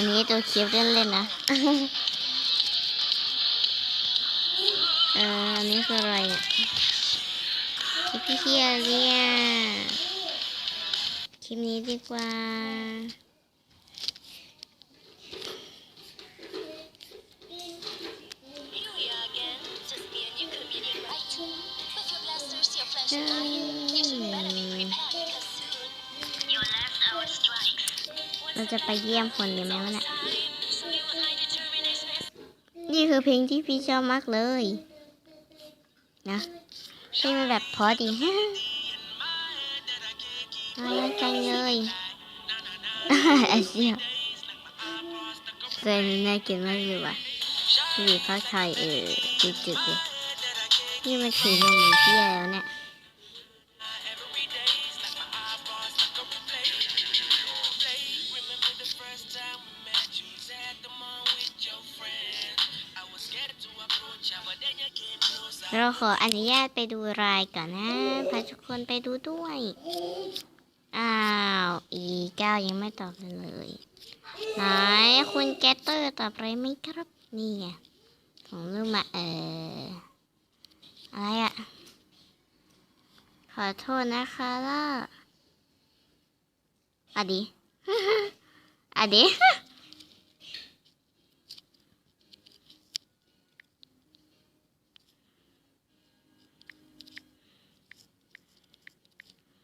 อันนี้ตัวคลิปเล่นเล่นๆนะเอออันนี้คืออะไรเนี่ยคลิปพี่เฮียเนี่ยคลิปนี้ดีกว่า เราจะไปเยี่ยมคนดีไหมวะเนี่ยนี่คือเพลงที่พี่ชอบมากเลย นะเพลงมันแบบพอดีฮะน่ารักจังเลยไอเชี่ยเกินน่ากินมากเลยว่ะสีฟ้าไทยเออจุดๆเลยนี่มันถือนมหรือเที่ยแล้วเนี่ย เราขออนุญาตไปดูรายก่อนนะพาทุกคนไปดูด้วย อ้าว อีเก้ายังไม่ตอบเลย ไหนคุณแกตเตอร์ตอบอะไรไหมครับ นี่ไงส่งรูปมาเอออะไรอะขอโทษนะคะล่ะอดีอดี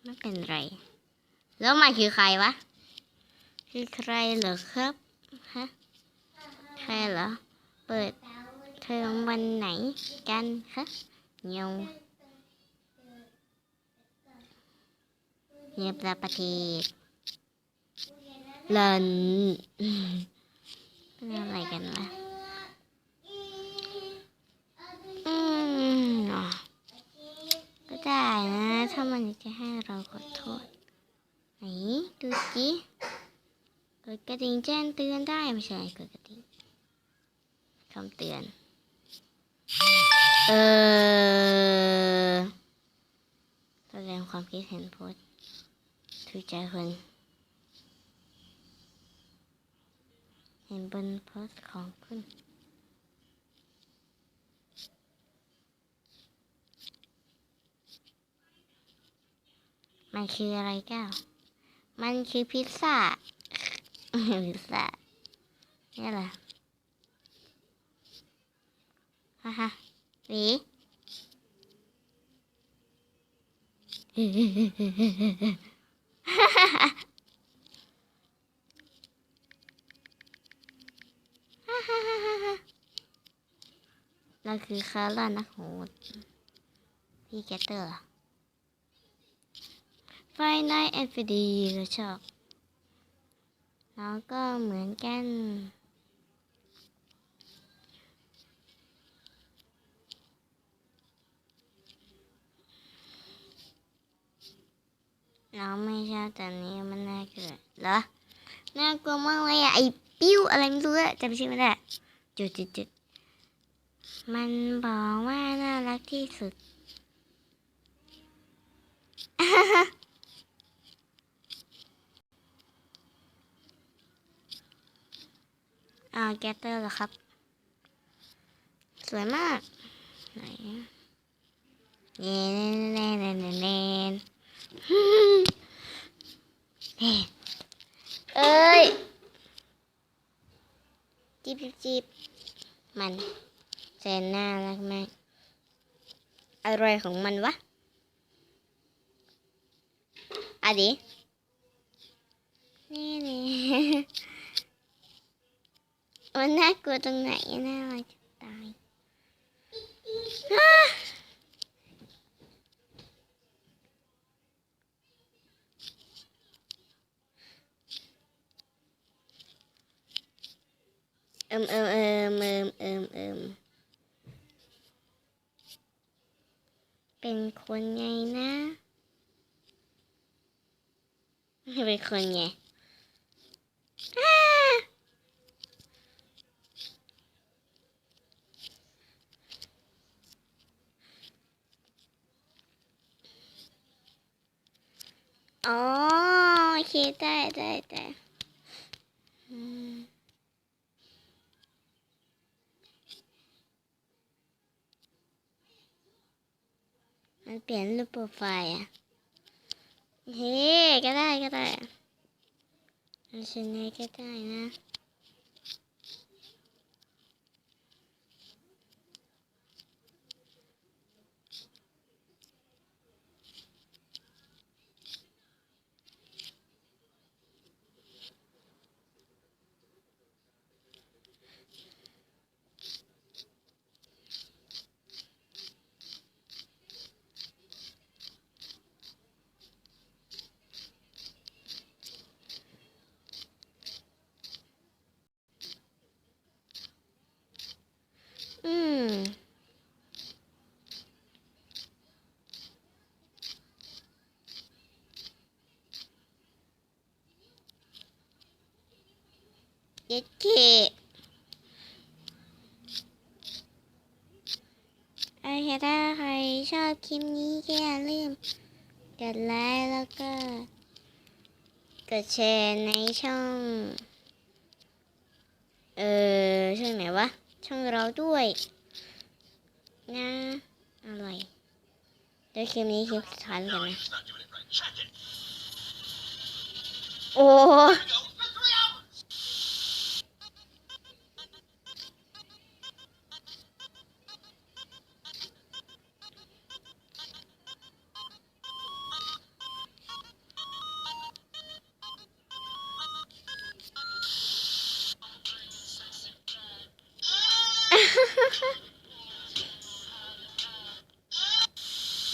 ไม่เป็นไร แล้วมันคือใครวะ คือใครเหรอครับ ฮะ ใครเหรอ เปิดเทอมวันไหนกันคะเงียวเงียบประเทศเลินเป็นอะไรกันวะอืมก็ได้นะ ถ้ามันจะให้เราขอโทษ ไหนดูสิกดกระดิ่งแจ้งเตือนได้ไม่ใช่กดกระดิ่งคำเตือน เออแสดงความคิดเห็นโพสถูกใจคนเห็นบนโพสของคุณ มันคืออะไรก้าวมันคือพิซซ่า พิซซ่านี่แหละฮ่าฮ่าหวีเราคือคาร่านักโหดพี่แกตเตอร์ ไฟนอลเอฟดีก็ชอบแล้วก็เหมือนกันเราไม่ชอบแต่นี้มันน่าเกลียดเหรอ น่ากลัวมากเลยอะไอปิ้วอะไรไม่รู้อะจำชื่อไม่ได้จุดจุดจุดมันบอกว่าน่ารักที่สุด อ่าแกเตอร์เหรอครับ สวยมาก ไหนเน่เน่เน่เน่เน่เน่เอ้ยจิบจิบมันแสนน่ารักมากอะไรของมันวะอะดินี่นี่ มันน่ากลัวตรงไหนน่ารักจะตายอ้าเอิมเอิมเอิมเอิมเอิมเอิมเป็นคนไงนะ เป็นคนไง อ๋อโอเคได้ได้ได้มันเปลี่ยนรูปโปรไฟล์อะ เฮ้ ก็ได้ก็ได้ฉันชนะก็ได้นะ เย็ดเคโอเคถ้าใครชอบคลิปนี้ก็อย่าลืมกดไลค์แล้วก็ กดแชร์ในช่อง เออช่องไหนวะ ช่องเราด้วย นะอร่อยเดี๋ยวคลิปนี้คลิปสุดท้ายแล้วกันนะ โอ้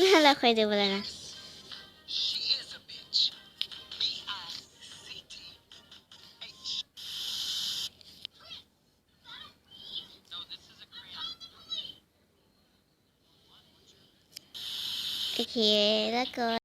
น่าเราเ